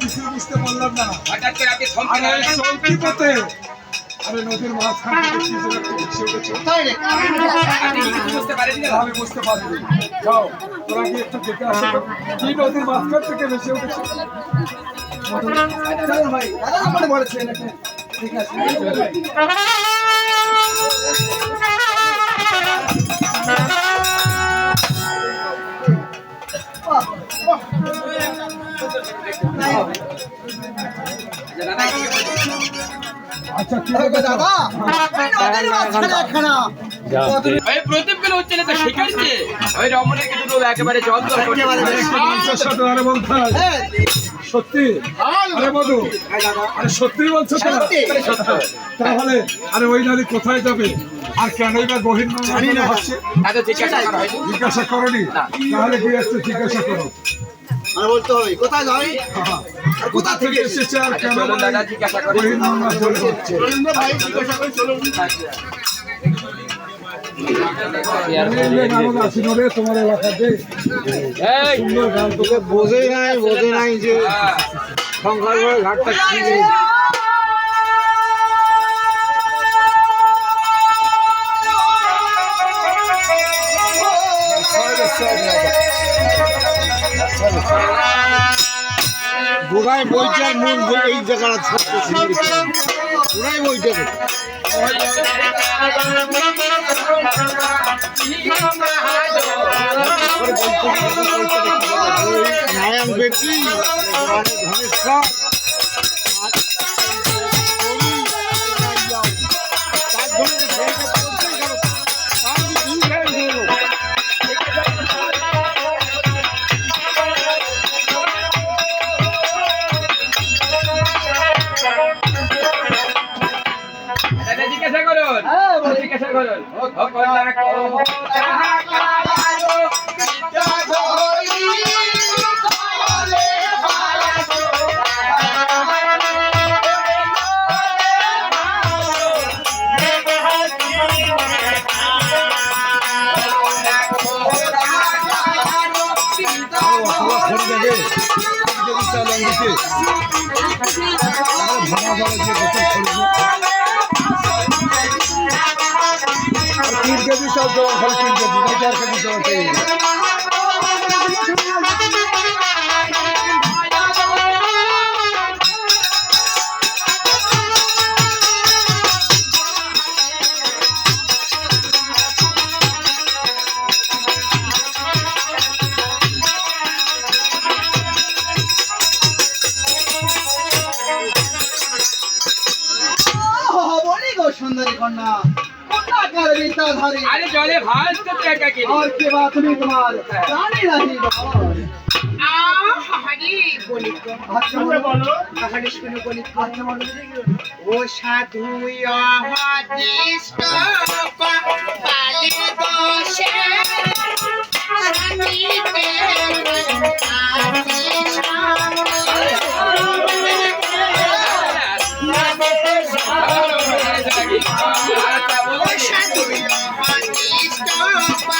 কিছু বুঝতে পারলাম না। থমকে আরে নদীর মাঝখান থেকে আমি বুঝতে পারিনি। যাও তোরা কি একটু দেখে আসো। কি নদীর মাঝখান থেকে ভেসে উঠেছে? ভাই দাদা আমার বলেছে ঠিক আছে সত্যি আরে মধু আরে সত্যি বলছো তাহলে আরে ওই নারী কোথায় যাবে? আর কেনই বা গহীন জানি না। হচ্ছে জিজ্ঞাসা করা করনি। তাহলে কি একটু জিজ্ঞাসা করো। আর বলতে হবে কোথায় যাবি। আর কোথা থেকে এসেছে? আর আচ্ছা, কেন দাদা জিজ্ঞাসা করি। রবীন্দ্র ভাই জিজ্ঞাসা করে চলুন। তোমার এলাকাতে এই! সুন্দর গান তো বোঝে নাই বোঝে নাই যে ঘাটটা কি যে গোড়ায় বইটার মূল এই জায়গাটা গোড়ায় বইটা নারায়ণ ধনেশ্বর করুন ও কন্যা কো যাহা কালো তিন কেজি সব জমা খালি তিন কেজি চার কেজি সুন্দরী কন্যা। করবি তা ধরে আরে জলে ভাসতে একা কে আর কে বা তুমি তোমার। জানি আচ্ছা, রাহি আচ্ছা, ও সাধু অহাদিষ্ট ও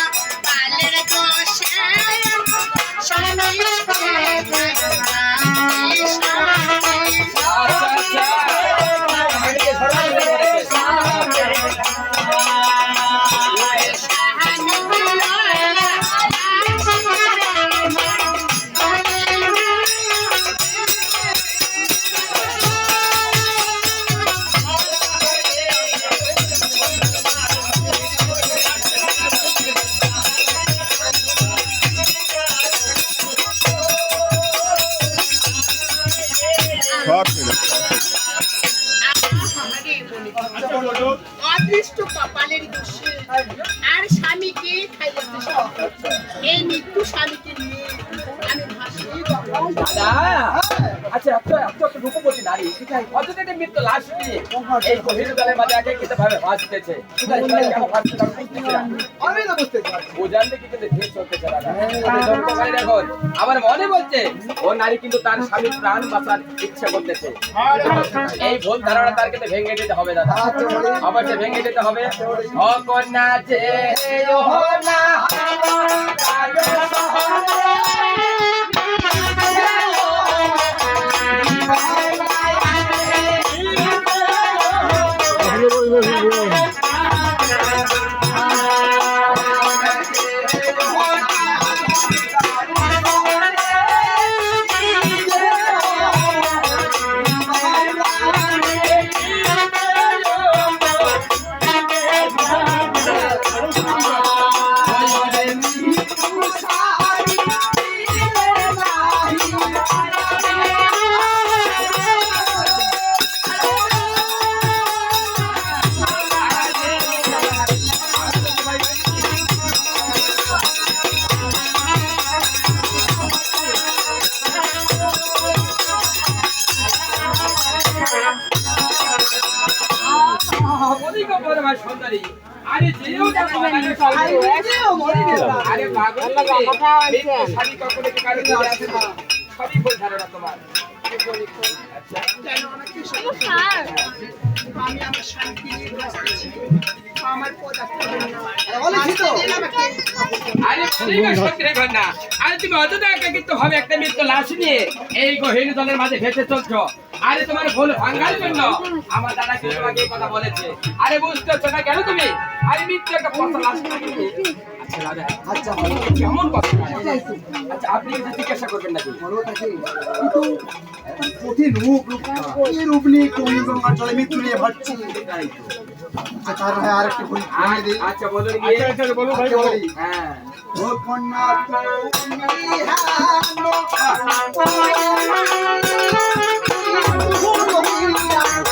অদৃষ্ট কপালের আর স্বামীকে এই মৃত্যু স্বামীকে নিয়ে আচ্ছা এত এত একটা রূপবতী নারী। মৃত্যু লাশ নিয়ে এই গভীর মাঝে কিতে ভাবে ভাসতেছে না। বুঝতে কি কিন্তু এখন। আমার মনে বলছে ও নারী কিন্তু তার স্বামীর প্রাণ বাঁচার ইচ্ছা করতেছে। এই ভুল ধারণা তার কিন্তু ভেঙে দিতে হবে দাদা। অবশ্যই ভেঙে দিতে হবে। ও যে ও না Bye. সবই ভুল ধারণা তোমার। আচ্ছা আমি আমার শান্তি নিয়ে বসেছি। আমার পদার্থ আরে তুমি অত সত্যি কিন্তু হবে একটা মৃত্যু লাশ নিয়ে। এই গহীন দলের মাঝে ভেসে চলছো। আরে তোমার ভুল ভাঙার জন্য আমার দাদা কিন্তু তোমাকে এই কথা বলেছে? আরে বুঝতে হচ্ছে না কেন তুমি? আরে মৃত্যু একটা পচা লাশ আচ্ছা আচ্ছা। কেমন কথা? আচ্ছা আপনি কিছু জিজ্ঞাসা করবেন নাকি? কঠিন রূপ রূপ এই রূপ নিয়ে কোন গঙ্গা চলে মৃত্যু নিয়ে ভাবছি। আচ্ছা তার ভাই আর একটু বলি। আচ্ছা আচ্ছা আচ্ছা বলো ভাই আচ্ছা, বলি। হ্যাঁ। ও কন্যা তুমি হ্যাঁ, বলুন নাকি?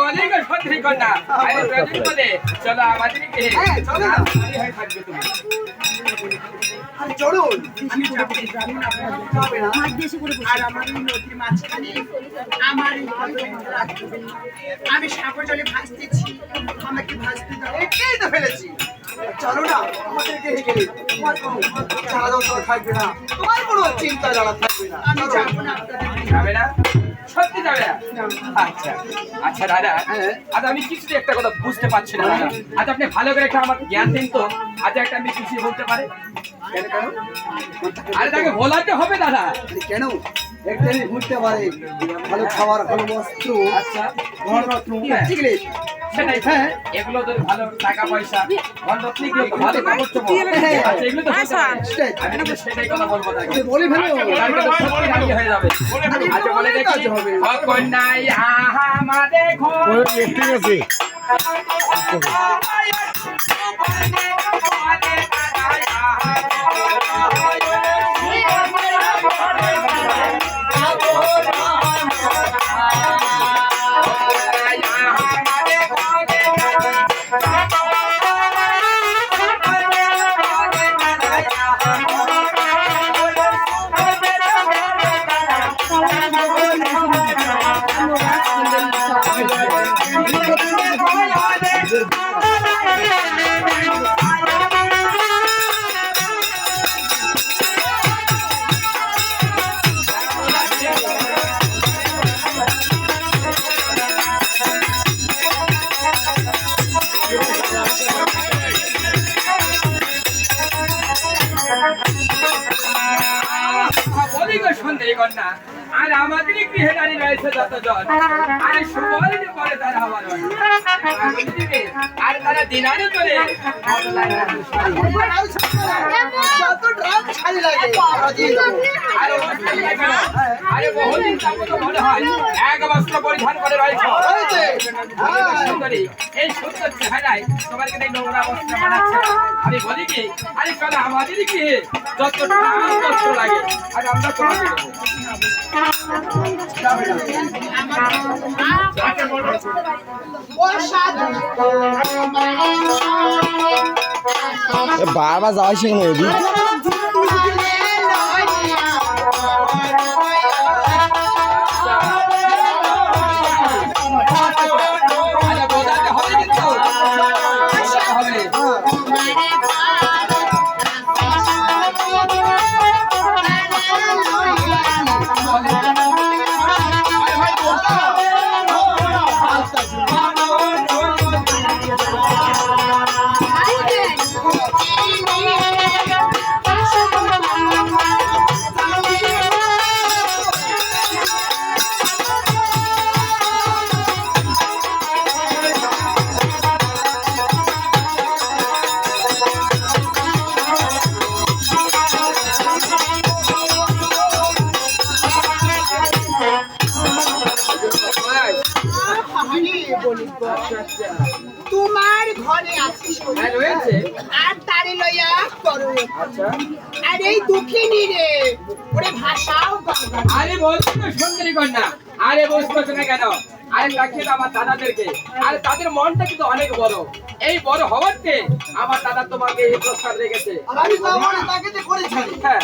অনেক সত্যি কন্যা আরে প্রয়োজন বলে চলো আমাদের কি হ্যাঁ, চলো। না। হয়ে থাকবে তুমি। আর চলুন। আমি। আমি সাগর জলে ভাসতেছি আমাকে ভাসতে দাও। একেই তো ফেলেছি। চলো না আমাদেরকে হেঁকে তোমার কোনো চালা দরকার থাকবে না তোমার কোনো চিন্তা জ্বালা থাকবে না। আমি যাব না যাবে না? সত্যি যাবে? না আচ্ছা আচ্ছা দাদা হ্যাঁ। আজ আমি কিছুতে একটা কথা বুঝতে পারছি না দাদা আজ আপনি ভালো করে একটা আমার জ্ঞান দিন তো আজ একটা আমি কিছু বলতে পারে। আরে তাকে বলাতে হবে দাদা। কেন? একটা বুঝতে পারে ভালো খাবার ভালো বস্ত্র আচ্ছা। ঠিক আছে। সেটাই হ্যাঁ। এগুলো তো ভালো টাকা পয়সা। বন্ধক ভালো কাপড় চোপড় হ্যাঁ। আচ্ছা এগুলো তো সেটাই। আমি তো সেটাই কথা বলব তাকে। বলে ফেলো। তার রাজি হয়ে যাবে। আচ্ছা বলে দেখি কন্যাই আহা মাদে ঘর ঠিক আছে বলি আর সুবর্ণ পরে তারা আর তারা দিনারে করে এক বস্ত্র পরিধান করে এই সুন্দর চেহারায় নোংরা বস্ত্র মানাচ্ছে আমি বলি কি, আরে চলো আমাদেরই কি? যত বস্ত্র লাগে। আমরা বারবার যাওয়া শেখানো ওদিক দাও আমার দাদাদেরকে। আর তাদের মনটা কিন্তু অনেক বড়। এই বড় হওয়ার আমার দাদা তোমাকে এই প্রস্তাব রেখেছে। হ্যাঁ।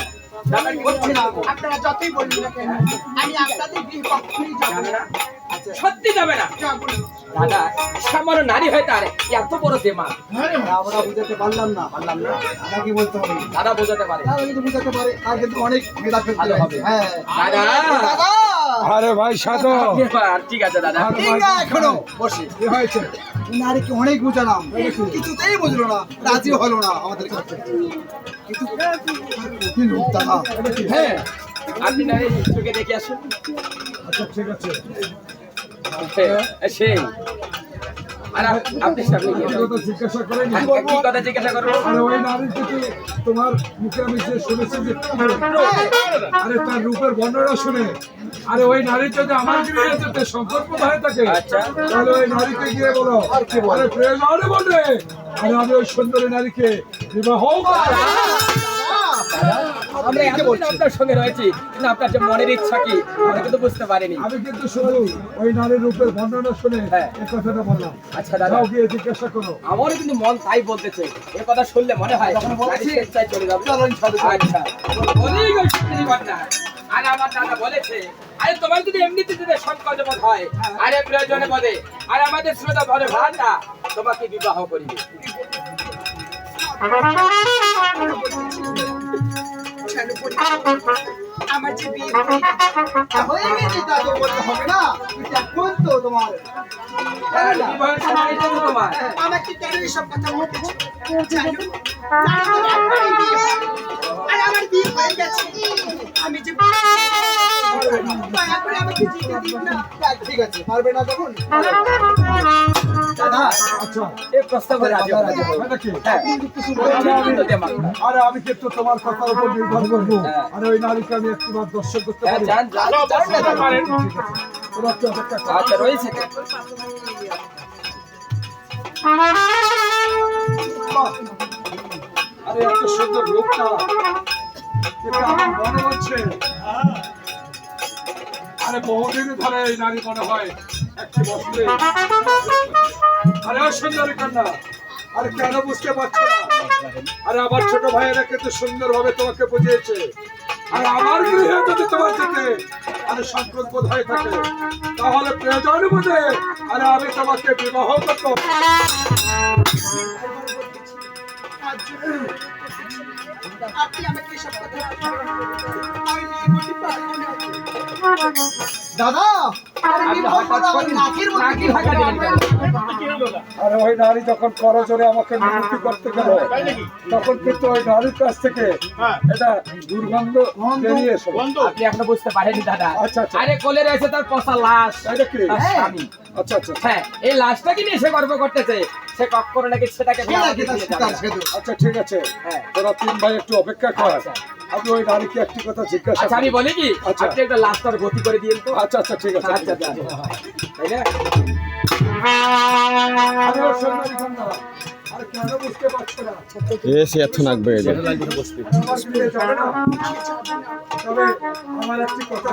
আপনারা যতই বলুন না কেন আমি আপনাদের গৃহ কখনই যাব। না না সত্যি যাবে না। দাদা সামান্য নারী হয় তার এত বড় দেমা আমরা বুঝাতে পারলাম না। পারলাম না। দাদা কি বলতে হবে? দাদা বোঝাতে পারে। দাদা কিন্তু বুঝাতে পারে আর কিন্তু অনেক মেধা ফেলতে হবে। হবে। হ্যাঁ। দাদা। দাদা। আরে ভাই সাধু। ঠিক আছে দাদা। এখনও। বসে। কি হয়েছে। নারীকে অনেক বুঝালাম। কিছুতেই বুঝলো না। রাজি হলো না আমাদের কাছে। কিন্তু হ্যাঁ আপনি চোখে দেখে আসুন। আচ্ছা ঠিক আছে। হ্যাঁ, সেই। আর আপনি সামনে জিজ্ঞাসা করে নি। কি কথা জিজ্ঞাসা করব আরে ওই নারী থেকে তোমার মুখে আমি যে শুনেছি যে আরে তার রূপের বর্ণনা শুনে। আরে ওই নারী যদি আমার গৃহে যেতে সম্পর্ক হয়ে থাকে আচ্ছা। তাহলে ওই নারীকে গিয়ে বলো। আর বলে? প্রয়োজনে বলে আরে আমি ওই সুন্দরী নারীকে বিবাহ আমরা এতদিন আপনার সঙ্গে রয়েছি কিন্তু আপনার যে মনের ইচ্ছা কি আমরা কিন্তু বুঝতে পারিনি। আমি কিন্তু শুধু ওই নারীর রূপের বর্ণনা শুনে হ্যাঁ। এই কথাটা বললাম। আচ্ছা দাদা। যাও গিয়ে জিজ্ঞাসা করো। আমারও কিন্তু মন তাই বলতেছে এ কথা শুনলে মনে হয় যখন বলছি, নারী চলে যাবে। চলো আচ্ছা। কথা আর আমার দাদা বলেছে আরে তোমার যদি এমনিতে যদি সংকট বোধ হয়। আরে প্রয়োজনে বলে আর আমাদের শ্রোতা বলে ভাতা তোমাকে বিবাহ করিবে। চলো। আমার যে বিয়ে হয়ে হয়ে গেছে তা তো বলতে হবে না। এখন তো তোমার। আমাকে কেন এসব কথা হয়। আর আমার বিয়ে হয়ে গেছে। আমি যে আমাকে দিন না। ঠিক আছে পারবে না তখন? আচ্ছা এই প্রস্তাবে রাজি আরে আমি-। কিন্তু তোমার কথার উপর নির্ভর করব। আর ওই নারীকে আমি একটিবার দর্শন করতে পারি একটু রয়েছে আরে এত সুন্দর আমার মনে হচ্ছে আরে বহুদিন ধরে এই নারী মনে হয় আরে সুন্দরী কন্যা, আরে কেন বুঝতে পারছ না? আরে আমার ছোট ভাইয়েরা কিন্তু সুন্দর ভাবে তোমাকে বুঝিয়েছে। আর আমার গৃহে যদি তোমার যেতে আরে সংকল্প হয়ে থাকে, তাহলে প্রয়োজন বোধে আরে আমি তোমাকে বিবাহ জন্য আপনি আমাকে এসব কথা আমি করতে পারব না। দাদা আরে আপনি বিবাহ হঠাৎ করো, আমার করে নাকের মধ্যে নাকি কি ঢাকা দিলেন কেন? আরে ওই নারী যখন করজোরে আমাকে নিযুক্তি করতে গেল তখন কিন্তু ওই নারীর কাছ থেকে এটা দুর্গন্ধ বেরিয়ে এসো আপনি এখনও বুঝতে পারেনি দাদা। আচ্ছা, আচ্ছা। আরে কোলে রয়েছে তার পচা লাশ? তার স্বামী। আচ্ছা আচ্ছা হ্যাঁ এই লাশটাকে নিয়ে সে গর্ব করতেছে? সে কখনো নাকি সেটাকে। আচ্ছা ঠিক আছে। হ্যাঁ। তোরা তিন ভাই একটু অপেক্ষা কর। আচ্ছা। আমি ওই নারীকে একটি কথা জিজ্ঞাসা আচ্ছা আমি। বলি কি? আচ্ছা। আপনি একটা লাশটার গতি করে দিন তো। আচ্ছা আচ্ছা ঠিক আছে আচ্ছা আচ্ছা তাই না? আরে ও সুন্দরী কন্যা, আরে কেন বুঝতে পারছ না? এসে এত আমার একটি কথা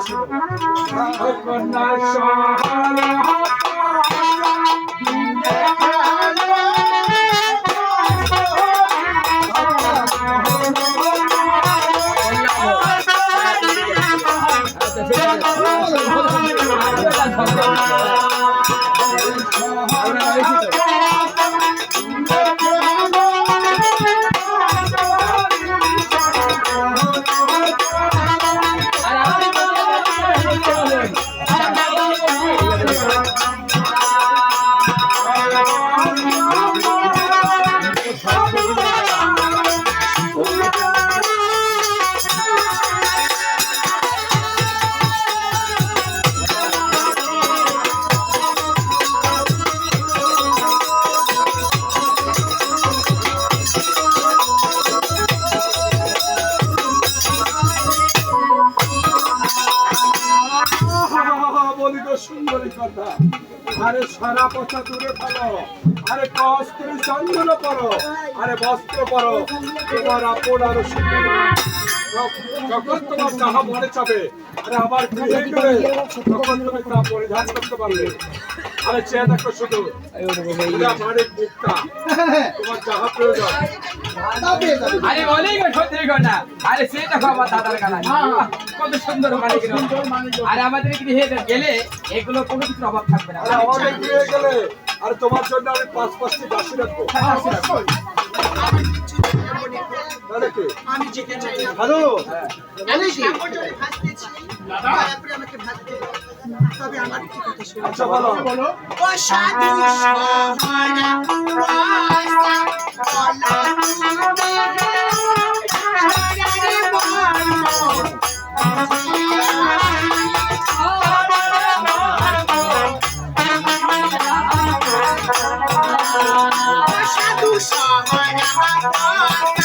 পচা দূরে ফেলো আরে কস্তুরি চন্দন করো আরে বস্ত্র করো তোমার আপন আরও যখন তোমার তাহা মনে চাবে আরে গেলে তখন তুমি তা পরিধান করতে পারবে। আরে চেয়ে দেখো শুধু। বাড়ির মুখটা। তোমার যাহা প্রয়োজন। আরে বলেই সত্যি কথা আরে সে দেখো আমার দাদার গালা। কত সুন্দর মানিক আর আমাদের গৃহে গেলে এগুলো কোনো কিছুর অভাব থাকবে না। আমাদের গেলে। আর তোমার জন্য আমি পাঁচ পাঁচটি দাসী রাখব। আমি যেতে চাই না। দাদু আমি সাগর জলে ভাসতেছি দয়া করে আমাকে ভাসতে তবে আমার একটি কথা শোনো। আচ্ছা বলো। ও সাধু সহারা রাস্তা সাধু সহারা।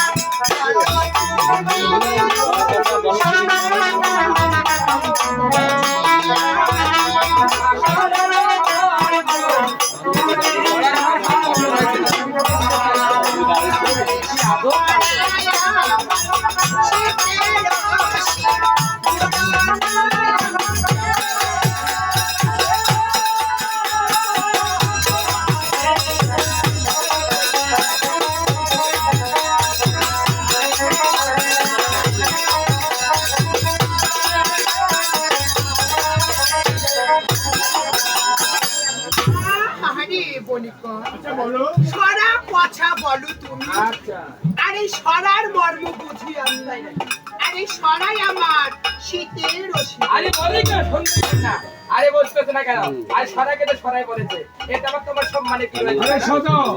আর সরাকে তো সরাই বলেছে। এটা আমার তোমার সম্মানে কি হয়েছে আরে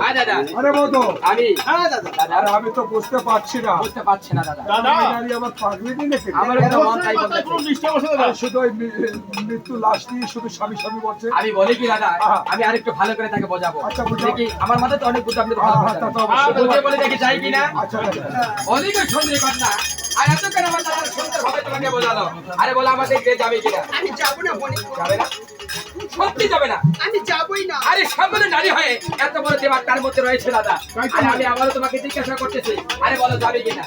আয় দাদা। আরে বলো আমি। হ্যাঁ দাদা। দাদা। আরে আমি তো বুঝতে পারছি না। বুঝতে পারছি না দাদা। এই নারী আমার পাগলি নাকি। আমার একটা মন। আর শুধু ওই মৃত্যু লাশ নিয়ে শুধু স্বামী স্বামী বলছে। আমি বলি কি দাদা? আমি আরেকটু ভালো করে তাকে বোঝাবো। আচ্ছা। দেখি আমার মাথায় তো অনেক বুদ্ধি আপনি তো তা তো বলে দেখি চাই কিনা? আচ্ছা আচ্ছা। অনেক সুন্দরী কথা। আর এত কেন আমার দাদা সুন্দর ভাবে তোমাকে বোঝালো। আরে বলো আমাদের যাবে কিনা? আমি যাব না বলিক যাবে না? সত্যি যাবে না আমি যাবই না আরে সামনে নারী হয়ে এত বড় দেবাক তার মধ্যে রয়েছে দাদা আর আমি আবারও তোমাকে জিজ্ঞাসা করতেছি আরে বলো যাবে কিনা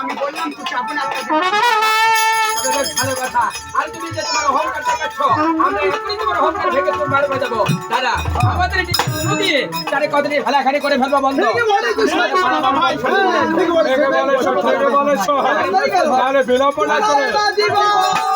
আমি বললাম তো যাব না ভালো কথা আর তুমি যে তোমার অহংকার দেখাচ্ছ আমরা এখনই তোমার অহংকার ভেঙে তোমার যাব দাদা আমাদের এই শুরু দিয়ে তারে কতদিন ভালাখানি করে ফেলব বন্ধ বিলম্ব না করে